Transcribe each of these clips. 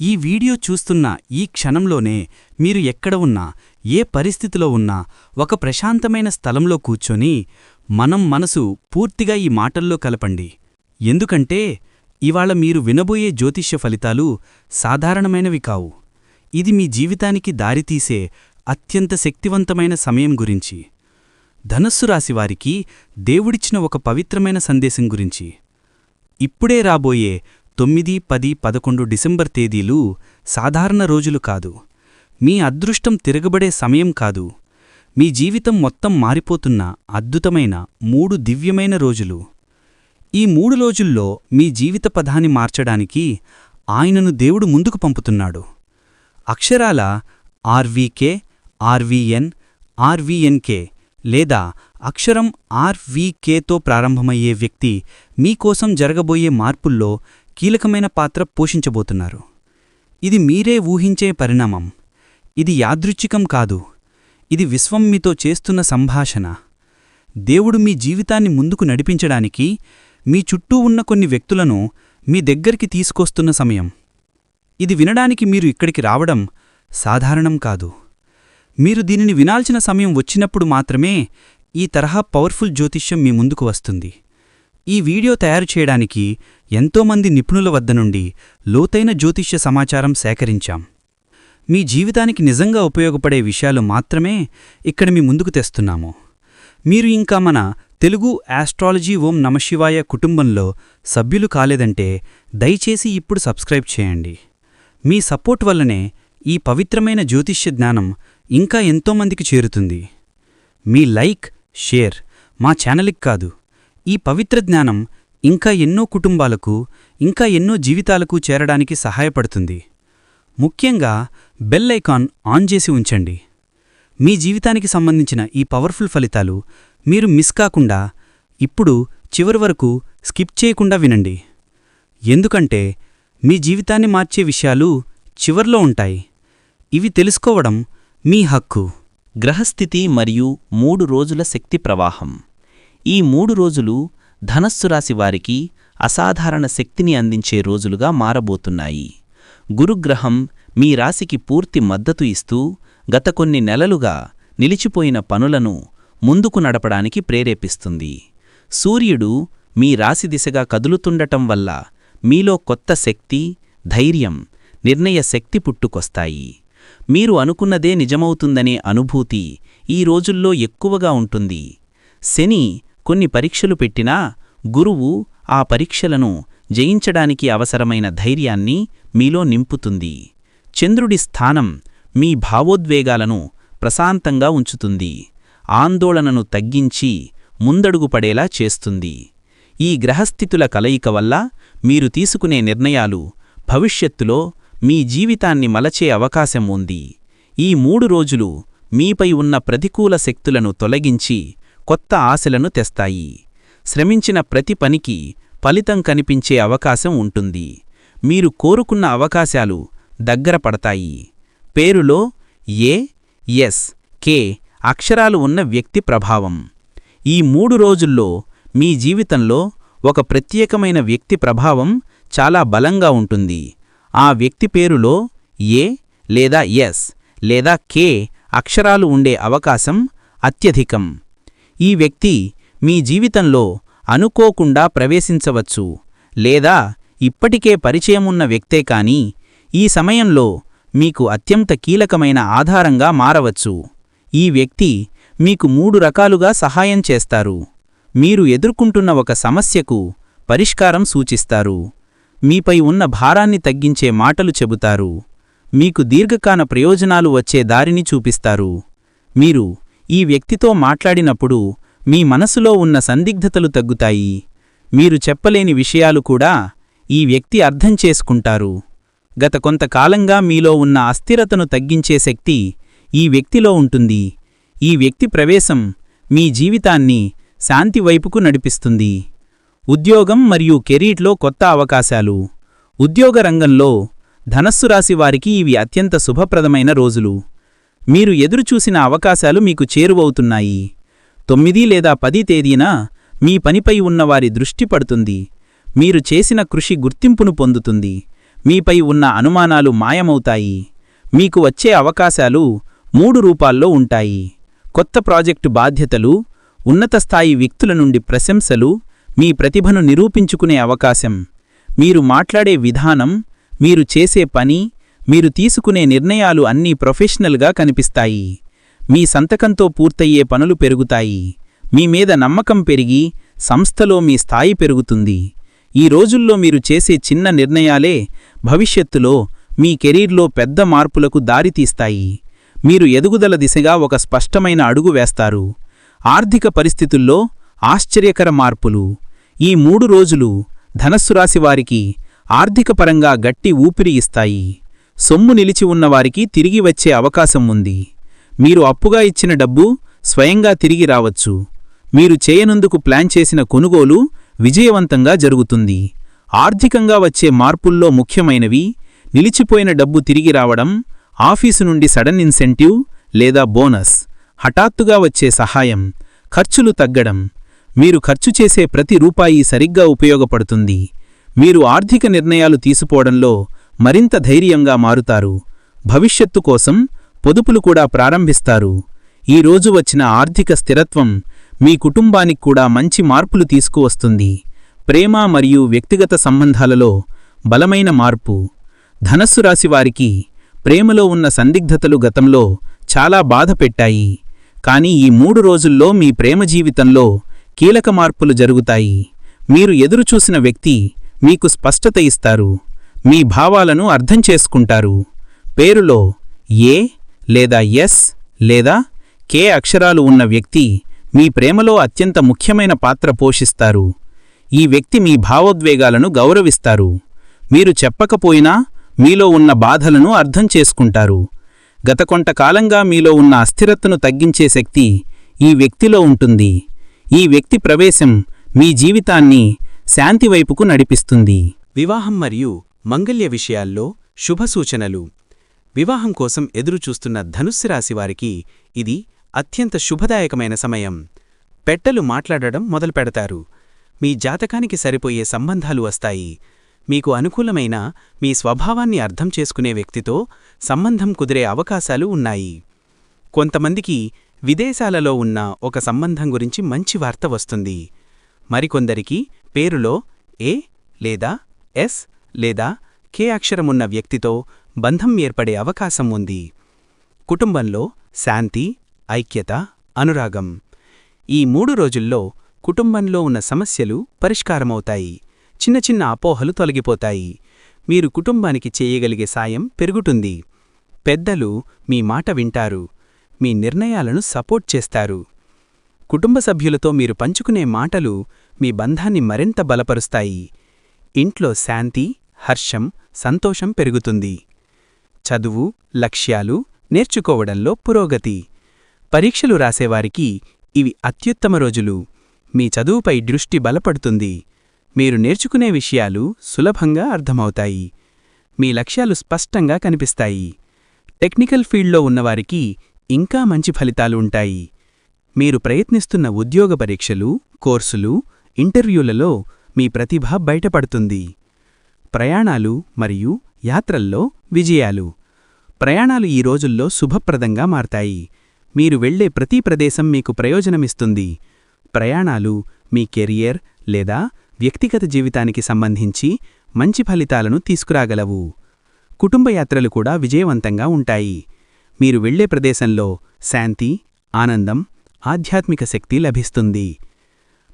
ఈ వీడియో చూస్తున్న ఈ క్షణంలోనే మీరు ఎక్కడ ఉన్నా ఏ పరిస్థితిలో ఉన్నా ఒక ప్రశాంతమైన స్థలంలో కూర్చొని మనం మనసు పూర్తిగా ఈ మాటల్లో కలపండి. ఎందుకంటే ఇవాళ మీరు వినబోయే జ్యోతిష్య ఫలితాలు సాధారణమైనవి కావు. ఇది మీ జీవితానికి దారితీసే అత్యంత శక్తివంతమైన సమయం గురించి. ధనస్సు రాశివారికి దేవుడిచ్చిన ఒక పవిత్రమైన సందేశం గురించి. ఇప్పుడే రాబోయే తొమ్మిది పది పదకొండు డిసెంబర్ తేదీలు సాధారణ రోజులు కాదు. మీ అదృష్టం తిరగబడే సమయం కాదు. మీ జీవితం మొత్తం మారిపోతున్న అద్భుతమైన మూడు దివ్యమైన రోజులు. ఈ మూడు రోజుల్లో మీ జీవిత పదాన్ని మార్చడానికి ఆయనను దేవుడు ముందుకు పంపుతున్నాడు. అక్షరాల ఆర్వీకే ఆర్వీఎన్ ఆర్వీఎన్కే లేదా అక్షరం ఆర్వీకేతో ప్రారంభమయ్యే వ్యక్తి మీకోసం జరగబోయే మార్పుల్లో కీలకమైన పాత్ర పోషించబోతున్నారు. ఇది మీరే ఊహించే పరిణామం. ఇది యాదృచ్ఛికం కాదు. ఇది విశ్వం మీతో చేస్తున్న సంభాషణ. దేవుడు మీ జీవితాన్ని ముందుకు నడిపించడానికి మీ చుట్టూ ఉన్న కొన్ని వ్యక్తులను మీ దగ్గరికి తీసుకొస్తున్న సమయం. ఇది వినడానికి మీరు ఇక్కడికి రావడం సాధారణం కాదు. మీరు దీనిని వినాల్సిన సమయం వచ్చినప్పుడు మాత్రమే ఈ తరహా పవర్ఫుల్ జ్యోతిష్యం మీ ముందుకు వస్తుంది. ఈ వీడియో తయారు చేయడానికి ఎంతోమంది నిపుణుల వద్ద నుండి లోతైన జ్యోతిష్య సమాచారం సేకరించాం. మీ జీవితానికి నిజంగా ఉపయోగపడే విషయాలు మాత్రమే ఇక్కడ మీ ముందుకు తెస్తున్నాము. మీరు ఇంకా మన తెలుగు ఆస్ట్రాలజీ ఓం నమశివాయ కుటుంబంలో సభ్యులు కాలేదంటే దయచేసి ఇప్పుడు సబ్స్క్రైబ్ చేయండి. మీ సపోర్ట్ వల్లనే ఈ పవిత్రమైన జ్యోతిష్య జ్ఞానం ఇంకా ఎంతోమందికి చేరుతుంది. మీ లైక్ షేర్ మా ఛానల్కి కాదు ఈ పవిత్ర జ్ఞానం ఇంకా ఎన్నో కుటుంబాలకు ఇంకా ఎన్నో జీవితాలకు చేరడానికి సహాయపడుతుంది. ముఖ్యంగా బెల్ ఐకాన్ ఆన్ చేసి ఉంచండి. మీ జీవితానికి సంబంధించిన ఈ పవర్ఫుల్ ఫలితాలు మీరు మిస్ కాకుండా ఇప్పుడు చివరి వరకు స్కిప్ చేయకుండా వినండి. ఎందుకంటే మీ జీవితాన్ని మార్చే విషయాలు చివర్లో ఉంటాయి. ఇవి తెలుసుకోవడం మీ హక్కు. గ్రహస్థితి మరియు మూడు రోజుల శక్తి ప్రవాహం. ఈ మూడు రోజులు ధనస్సు రాశి వారికి అసాధారణ శక్తిని అందించే రోజులుగా మారబోతున్నాయి. గురుగ్రహం మీ రాశికి పూర్తి మద్దతు ఇస్తూ గత కొన్ని నెలలుగా నిలిచిపోయిన పనులను ముందుకు నడపడానికి ప్రేరేపిస్తుంది. సూర్యుడు మీ రాశి దిశగా కదులుతుండటం వల్ల మీలో కొత్త శక్తి ధైర్యం నిర్ణయ శక్తి పుట్టుకొస్తాయి. మీరు అనుకున్నదే నిజమవుతుందనే అనుభూతి ఈ రోజుల్లో ఎక్కువగా ఉంటుంది. శని కొన్ని పరీక్షలు పెట్టినా గురువు ఆ పరీక్షలను జయించడానికి అవసరమైన ధైర్యాన్ని మీలో నింపుతుంది. చంద్రుడి స్థానం మీ భావోద్వేగాలను ప్రశాంతంగా ఉంచుతుంది. ఆందోళనను తగ్గించి ముందడుగు పడేలా చేస్తుంది. ఈ గ్రహస్థితుల కలయిక వల్ల మీరు తీసుకునే నిర్ణయాలు భవిష్యత్తులో మీ జీవితాన్ని మలచే అవకాశం ఉంది. ఈ మూడు రోజులు మీపై ఉన్న ప్రతికూల శక్తులను తొలగించి కొత్త ఆశలను తెస్తాయి. శ్రమించిన ప్రతి పనికి ఫలితం కనిపించే అవకాశం ఉంటుంది. మీరు కోరుకున్న అవకాశాలు దగ్గర పడతాయి. పేరులో ఏ ఎస్ కే అక్షరాలు ఉన్న వ్యక్తి ప్రభావం. ఈ మూడు రోజుల్లో మీ జీవితంలో ఒక ప్రత్యేకమైన వ్యక్తి ప్రభావం చాలా బలంగా ఉంటుంది. ఆ వ్యక్తి పేరులో ఏ లేదా ఎస్ లేదా కే అక్షరాలు ఉండే అవకాశం అత్యధికం. ఈ వ్యక్తి మీ జీవితంలో అనుకోకుండా ప్రవేశించవచ్చు లేదా ఇప్పటికే పరిచయమున్న వ్యక్తే కాని ఈ సమయంలో మీకు అత్యంత కీలకమైన ఆధారంగా మారవచ్చు. ఈ వ్యక్తి మీకు మూడు రకాలుగా సహాయం చేస్తారు. మీరు ఎదుర్కొంటున్న ఒక సమస్యకు పరిష్కారం సూచిస్తారు. మీపై ఉన్న భారాన్ని తగ్గించే మాటలు చెబుతారు. మీకు దీర్ఘకాల ప్రయోజనాలు వచ్చే దారిని చూపిస్తారు. మీరు ఈ వ్యక్తితో మాట్లాడినప్పుడు మీ మనసులో ఉన్న సందిగ్ధతలు తగ్గుతాయి. మీరు చెప్పలేని విషయాలు కూడా ఈ వ్యక్తి అర్థం చేసుకుంటారు. గత కొంతకాలంగా మీలో ఉన్న అస్థిరతను తగ్గించే శక్తి ఈ వ్యక్తిలో ఉంటుంది. ఈ వ్యక్తి ప్రవేశం మీ జీవితాన్ని శాంతి వైపుకు నడిపిస్తుంది. ఉద్యోగం మరియు కెరీర్లో కొత్త అవకాశాలు. ఉద్యోగ రంగంలో ధనస్సు రాశి వారికి ఇవి అత్యంత శుభప్రదమైన రోజులు. మీరు ఎదురుచూసిన అవకాశాలు మీకు చేరువవుతున్నాయి. తొమ్మిది లేదా పది తేదీన మీ పనిపై ఉన్నవారి దృష్టి పడుతుంది. మీరు చేసిన కృషి గుర్తింపును పొందుతుంది. మీపై ఉన్న అనుమానాలు మాయమవుతాయి. మీకు వచ్చే అవకాశాలు మూడు రూపాల్లో ఉంటాయి. కొత్త ప్రాజెక్టు బాధ్యతలు ఉన్నత స్థాయి వ్యక్తుల నుండి ప్రశంసలు మీ ప్రతిభను నిరూపించుకునే అవకాశం. మీరు మాట్లాడే విధానం మీరు చేసే పని మీరు తీసుకునే నిర్ణయాలు అన్నీ ప్రొఫెషనల్గా కనిపిస్తాయి. మీ సంతకంతో పూర్తయ్యే పనులు పెరుగుతాయి. మీ మీద నమ్మకం పెరిగి సంస్థలో మీ స్థాయి పెరుగుతుంది. ఈ రోజుల్లో మీరు చేసే చిన్న నిర్ణయాలే భవిష్యత్తులో మీ కెరీర్లో పెద్ద మార్పులకు దారితీస్తాయి మీరు ఎదుగుదల దిశగా ఒక స్పష్టమైన అడుగు వేస్తారు. ఆర్థిక పరిస్థితుల్లో ఆశ్చర్యకర మార్పులు. ఈ మూడు రోజులు ధనస్సు రాశివారికి ఆర్థికపరంగా గట్టి ఊపిరి ఇస్తాయి. సొమ్ము నిలిచి ఉన్నవారికి తిరిగి వచ్చే అవకాశం ఉంది. మీరు అప్పుగా ఇచ్చిన డబ్బు స్వయంగా తిరిగి రావచ్చు. మీరు చేయనందుకు ప్లాన్ చేసిన కొనుగోలు విజయవంతంగా జరుగుతుంది. ఆర్థికంగా వచ్చే మార్పుల్లో ముఖ్యమైనవి నిలిచిపోయిన డబ్బు తిరిగి రావడం ఆఫీసు నుండి సడన్ ఇన్సెంటివ్ లేదా బోనస్ హఠాత్తుగా వచ్చే సహాయం ఖర్చులు తగ్గడం. మీరు ఖర్చు చేసే ప్రతి రూపాయి సరిగ్గా ఉపయోగపడుతుంది. మీరు ఆర్థిక నిర్ణయాలు తీసుకోవడంలో మరింత ధైర్యంగా మారుతారు. భవిష్యత్తు కోసం పొదుపులు కూడా ప్రారంభిస్తారు. ఈ రోజు వచ్చిన ఆర్థిక స్థిరత్వం మీ కుటుంబానికి కూడా మంచి మార్పులు తీసుకువస్తుంది. ప్రేమ మరియు వ్యక్తిగత సంబంధాలలో బలమైన మార్పు. ధనస్సు రాశివారికి ప్రేమలో ఉన్న సందిగ్ధతలు గతంలో చాలా బాధ పెట్టాయి. కానీ ఈ మూడు రోజుల్లో మీ ప్రేమ జీవితంలో కీలక మార్పులు జరుగుతాయి. మీరు ఎదురుచూసిన వ్యక్తి మీకు స్పష్టత ఇస్తారు. మీ భావాలను అర్థం చేసుకుంటారు. పేరులో ఏ లేదా ఎస్ లేదా కే అక్షరాలు ఉన్న వ్యక్తి మీ ప్రేమలో అత్యంత ముఖ్యమైన పాత్ర పోషిస్తారు. ఈ వ్యక్తి మీ భావోద్వేగాలను గౌరవిస్తారు. మీరు చెప్పకపోయినా మీలో ఉన్న బాధలను అర్థం చేసుకుంటారు. గత కొంతకాలంగా మీలో ఉన్న అస్థిరతను తగ్గించే శక్తి ఈ వ్యక్తిలో ఉంటుంది. ఈ వ్యక్తి ప్రవేశం మీ జీవితాన్ని శాంతివైపుకు నడిపిస్తుంది. వివాహం మరియు మంగళ్య విషయాల్లో శుభసూచనలు. వివాహం కోసం ఎదురుచూస్తున్న ధనుస్సు ఇది అత్యంత శుభదాయకమైన సమయం. పెట్టలు మాట్లాడడం మొదలుపెడతారు మీ జాతకానికి సరిపోయే సంబంధాలు వస్తాయి. మీకు అనుకూలమైన మీ స్వభావాన్ని అర్థం చేసుకునే వ్యక్తితో సంబంధం కుదిరే అవకాశాలు ఉన్నాయి. కొంతమందికి విదేశాలలో ఉన్న ఒక సంబంధం గురించి మంచి వార్త వస్తుంది. మరికొందరికి పేరులో ఏ లేదా ఎస్ లేదా కే అక్షరమున్న వ్యక్తితో బంధం ఏర్పడే అవకాశం ఉంది. కుటుంబంలో శాంతి ఐక్యత అనురాగం ఈ మూడు రోజుల్లో కుటుంబంలో ఉన్న సమస్యలు పరిష్కారమవుతాయి. చిన్న చిన్న అపోహలు తొలగిపోతాయి. మీరు కుటుంబానికి చేయగలిగే సాయం పెరుగుతుంది. పెద్దలు మీ మాట వింటారు. మీ నిర్ణయాలను సపోర్ట్ చేస్తారు. కుటుంబ సభ్యులతో మీరు పంచుకునే మాటలు మీ బంధాన్ని మరింత బలపరుస్తాయి. ఇంట్లో శాంతి హర్షం సంతోషం పెరుగుతుంది. చదువు లక్ష్యాలు నేర్చుకోవడంలో పురోగతి. పరీక్షలు రాసేవారికి ఇవి అత్యుత్తమ రోజులు. మీ చదువుపై దృష్టి బలపడుతుంది. మీరు నేర్చుకునే విషయాలు సులభంగా అర్థమవుతాయి. మీ లక్ష్యాలు స్పష్టంగా కనిపిస్తాయి. టెక్నికల్ ఫీల్డ్లో ఉన్నవారికి ఇంకా మంచి ఫలితాలు ఉంటాయి. మీరు ప్రయత్నిస్తున్న ఉద్యోగ పరీక్షలు కోర్సులు ఇంటర్వ్యూలలో మీ ప్రతిభ బయటపడుతుంది. ప్రయాణాలు మరియు యాత్రల్లో విజయాలు. ప్రయాణాలు ఈ రోజుల్లో శుభప్రదంగా మారతాయి. మీరు వెళ్ళే ప్రతి ప్రదేశం మీకు ప్రయోజనమిస్తుంది. ప్రయాణాలు మీ కెరియర్ లేదా వ్యక్తిగత జీవితానికి సంబంధించి మంచి ఫలితాలను తీసుకురాగలవు. కుటుంబ యాత్రలు కూడా విజయవంతంగా ఉంటాయి. మీరు వెళ్ళే ప్రదేశంలో శాంతి ఆనందం ఆధ్యాత్మిక శక్తి లభిస్తుంది.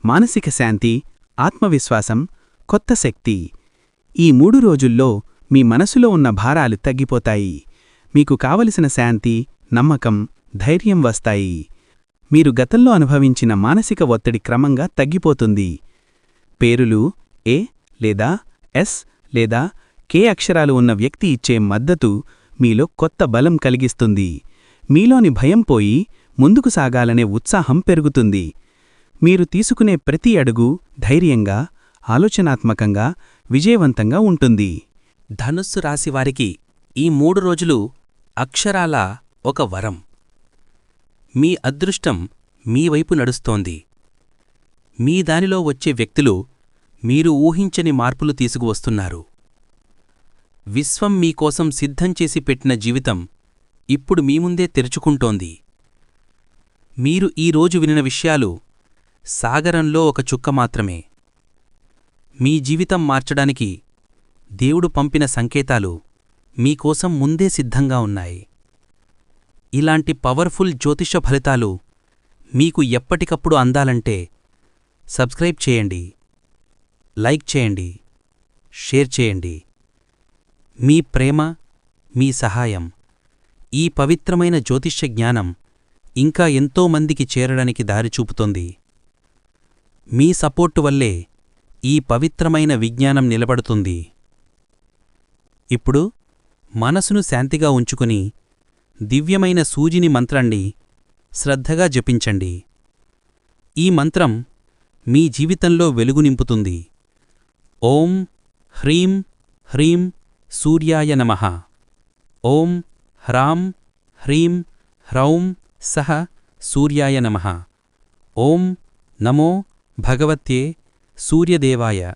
మానసిక శాంతి ఆత్మవిశ్వాసం కొత్త శక్తి. ఈ మూడు రోజుల్లో మీ మనసులో ఉన్న భారాలు తగ్గిపోతాయి. మీకు కావలసిన శాంతి నమ్మకం ధైర్యం వస్తాయి. మీరు గతంలో అనుభవించిన మానసిక ఒత్తిడి క్రమంగా తగ్గిపోతుంది. పేరులు ఏ లేదా ఎస్ లేదా కే అక్షరాలు ఉన్న వ్యక్తి ఇచ్చే మద్దతు మీలో కొత్త బలం కలిగిస్తుంది. మీలోని భయం పోయి ముందుకు సాగాలనే ఉత్సాహం పెరుగుతుంది. మీరు తీసుకునే ప్రతి అడుగు ధైర్యంగా ఆలోచనాత్మకంగా విజయవంతంగా ఉంటుంది. ధనుస్సు రాశివారికి ఈ మూడు రోజులు అక్షరాల ఒక వరం. మీ అదృష్టం మీ వైపు నడుస్తోంది. మీ దానిలో వచ్చే వ్యక్తులు మీరు ఊహించని మార్పులు తీసుకువస్తున్నారు. విశ్వం మీకోసం సిద్ధంచేసి పెట్టిన జీవితం ఇప్పుడు మీ ముందే తెరుచుకుంటోంది. మీరు ఈరోజు వినిన విషయాలు సాగరంలో ఒక చుక్క మాత్రమే. మీ జీవితం మార్చడానికి దేవుడు పంపిన సంకేతాలు మీకోసం ముందే సిద్ధంగా ఉన్నాయి. ఇలాంటి పవర్ఫుల్ జ్యోతిష ఫలితాలు మీకు ఎప్పటికప్పుడు అందాలంటే సబ్స్క్రైబ్ చేయండి లైక్ చేయండి షేర్ చేయండి. మీ ప్రేమ మీ సహాయం ఈ పవిత్రమైన జ్యోతిష్య జ్ఞానం ఇంకా ఎంతో మందికి చేరడానికి దారి చూపుతోంది మీ సపోర్టు వల్లే ఈ పవిత్రమైన విజ్ఞానం నిలబడుతుంది. ఇప్పుడు మనసును శాంతిగా ఉంచుకుని దివ్యమైన సూజిని మంత్రాన్ని శ్రద్ధగా జపించండి. ఈ మంత్రం మీ జీవితంలో వెలుగు నింపుతుంది. ఓం హ్రీం హ్రీం సూర్యాయ నమః. ఓం హ్రాం హ్రీం హ్రౌం సహ సూర్యాయ నమః. ఓం నమో భగవత్యే സൂര്യദേവായ